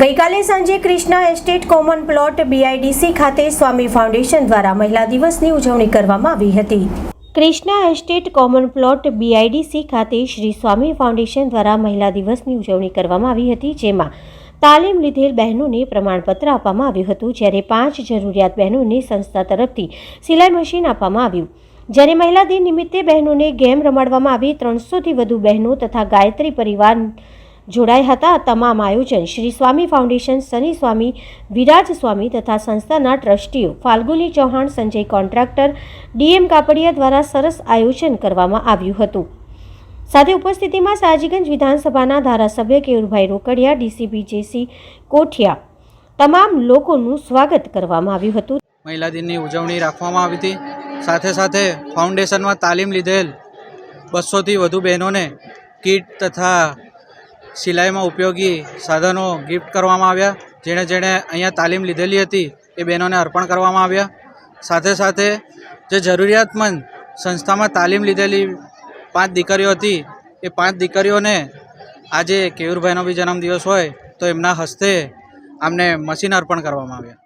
ગઈકાલે સાંજે Krishna estate common plot BIDC ખાતે સ્વામી ફાઉન્ડેશન દ્વારા મહિલા દિવસની ઉજવણી કરવામાં આવી હતી. Krishna estate common plot BIDC ખાતે શ્રી સ્વામી ફાઉન્ડેશન દ્વારા મહિલા દિવસની ઉજવણી કરવામાં આવી હતી, જેમાં તાલીમ લીધેલ બહેનોને પ્રમાણપત્ર આપવામાં આવ્યું હતું, જ્યારે પાંચ જરૂરિયાત બહેનોને સંસ્થા તરફથી સિલાઈ મશીન આપવામાં આવ્યું. જ્યારે મહિલા દિન નિમિત્તે બહેનોને ગેમ રમાડવામાં આવી, ત્રણસોથી વધુ બહેનો તથા ગાયત્રી પરિવાર જોડાયા હતા તમામ આયોજન શ્રી સ્વામી ફાઉન્ડેશન સની સ્વામી, વિરાજ સ્વામી તથા સંસ્થાના ટ્રસ્ટીઓ, ફાલ્ગુની ચૌહાણ, સંજય કોન્ટ્રાક્ટર ડીએમ કાપડિયા દ્વારા સરસ આયોજન કરવામાં આવ્યું હતું. સાથે ઉપસ્થિતિમાં સાજીગંજ વિધાનસભાના ધારાસભ્ય કેયુરભાઈ રોકડિયા, ડીસીપી જેસી કોઠિયા તમામ લોકોનું સ્વાગત કરવામાં આવ્યું હતું. મહિલા દિનની ઉજવણી રાખવામાં આવી હતી. સાથે સાથે ફાઉન્ડેશનમાં તાલીમ લીધેલ બસોથી વધુ બહેનોને કીટ તથા સિલાઈમાં ઉપયોગી સાધનો ગિફ્ટ કરવામાં આવ્યા. જેણે જેણે અહીંયા તાલીમ લીધેલી હતી, એ બહેનોને અર્પણ કરવામાં આવ્યા. સાથે સાથે જે જરૂરિયાતમંદ સંસ્થામાં તાલીમ લીધેલી પાંચ દીકરીઓ હતી, એ પાંચ દીકરીઓને આજે કેયુરભાઈનો બી જન્મદિવસ હોય, તો એમના હસ્તે આમને મશીન અર્પણ કરવામાં આવ્યા.